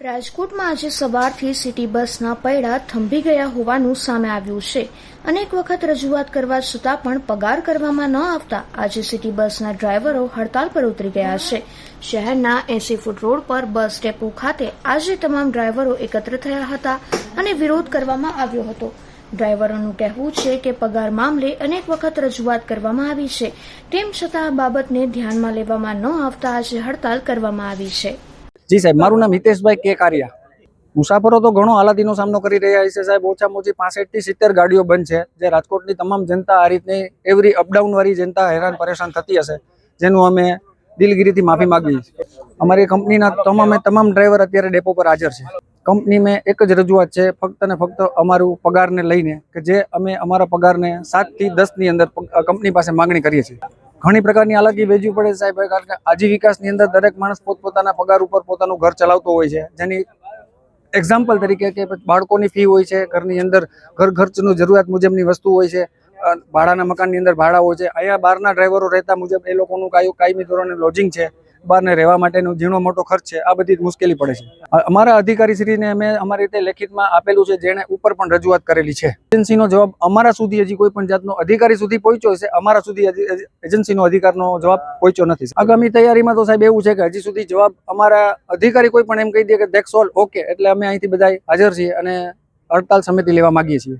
રાજકોટમાં આજે સવારથી સિટી બસના પૈડા થંભી ગયા હોવાનું સામે આવ્યું છે. અનેક વખત રજૂઆત કરવા છતાં પણ પગાર કરવામાં ન આવતા આજે સિટી બસના ડ્રાઈવરો હડતાલ પર ઉતરી ગયા છે. શહેરના એસી ફૂટ રોડ પર બસ ડેપો ખાતે આજે તમામ ડ્રાઈવરો એકત્ર થયા હતા અને વિરોધ કરવામાં આવ્યો હતો. ડ્રાઈવરોનું કહેવું છે કે પગાર મામલે અનેક વખત રજૂઆત કરવામાં આવી છે. તેમ છતાં આ બાબતને ધ્યાનમાં લેવામાં ન આવતા આજે હડતાલ કરવામાં આવી છે. જી સાહેબ, મારું નામ હિતેશભાઈ કે કારિયા. મુસાફરો તો ઘણો હાલાતીનો સામનો કરી રહ્યા છે સાહેબ. ઓછામાં ઓછી પાસઠથી સિત્તેર ગાડીઓ બંધ છે. જે રાજકોટની તમામ જનતા આ રીતની એવરી અપડાઉન વાળી જનતા હેરાન પરેશાન થતી હશે, જેનું અમે દિલગીરીથી માફી માંગીએ છીએ. અમારી કંપનીના તમામે તમામ ડ્રાઈવર અત્યારે ડેપો પર હાજર છે. કંપની મેં એક જ રજૂઆત છે, ફક્ત ને ફક્ત અમારું પગારને લઈને કે જે અમે અમારા પગારને સાતથી દસ અંદર કંપની પાસે માંગણી કરીએ છીએ. ઘણી પ્રકારની અલગી વેચવી પડે સાહેબ કારણ કે આજીવિકાસની અંદર દરેક માણસ પોતપોતાના પગાર ઉપર પોતાનું ઘર ચલાવતો હોય છે. જેની એક્ઝામ્પલ તરીકે કે બાળકોની ફી હોય છે, ઘરની અંદર ઘર ખર્ચનું જરૂરિયાત મુજબની વસ્તુ હોય છે ભાડાના મકાનની અંદર ભાડા હોય છે. અહીંયા બહારના ડ્રાઈવરો રહેતા મુજબ એ લોકોનું કાયું કાયમી ધોરણે લોજિંગ છે. બહારને રહેવા માટેનો ઝીણો મોટો ખર્ચ છે. આ બધી મુશ્કેલી પડે છે. અમારા અમારા અધિકારીશ્રીને અમે અમારી રીતે લેખિતમાં આપેલું છે, જેણે ઉપર પણ રજૂઆત કરેલી છે. એજન્સીનો જવાબ અમારા સુધી હજી કોઈ પણ જાતનો અધિકારી સુધી પહોંચ્યો છે અમારા સુધી એજન્સીનો અધિકારનો જવાબ પહોંચ્યો નથી. આગામી તૈયારીમાં તો સાહેબ એવું છે કે હજી સુધી જવાબ અમારા અધિકારી કોઈ પણ એમ કહી દે કે દેખ સોલ ઓકે એટલે અમે અહીંથી બધા હાજર છીએ અને હડતાલ સમિતિ લેવા માંગીએ છીએ.